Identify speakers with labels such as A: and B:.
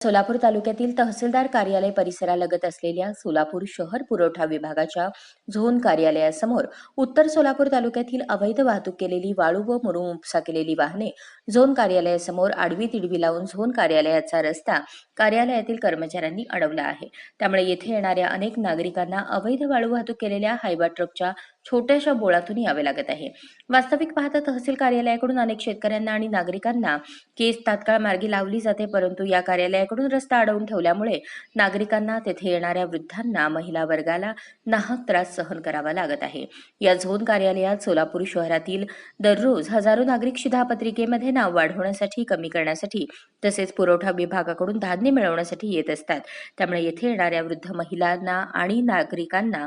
A: सोलापूर तालुक्यातील तहसीलदार कार्यालय परिसरालगत असलेल्या सोलापूर शहर पुरवठा विभागाच्या झोन कार्यालयासमोर उत्तर सोलापूर तालुक्यातील अवैध वाहतूक केलेली वाळू व मुरुम उपसा केलेली वाहने झोन कार्यालयासमोर आडवी तिडवी लावून झोन कार्यालयाचा रस्ता कार्यालयातील कर्मचाऱ्यांनी अडवला आहे. त्यामुळे येथे येणाऱ्या अनेक नागरिकांना अवैध वाळू वाहतूक केलेल्या हायवा ट्रकच्या छोट्याशा बोळातून यावे लागत आहे. वास्तविक पाहता तहसील कार्यालयाकडून अनेक शेतकऱ्यांना आणि नागरिकांना केस तात्काळ मार्गी लावली जाते परंतु या कार्यालयाकडून रस्ता अडवून ठेवल्यामुळे नागरिकांना तेथे येणाऱ्या वृद्धांना महिला वर्गाला नाहक त्रास सहन करावा लागत आहे. या झोन कार्यालयात सोलापूर शहरातील दररोज हजारो नागरिक शिधापत्रिकेमध्ये नाव वाढवण्यासाठी कमी करण्यासाठी तसेच पुरवठा विभागाकडून धान्य मिळवण्यासाठी येत असतात. त्यामुळे येथे येणाऱ्या वृद्ध महिलांना आणि नागरिकांना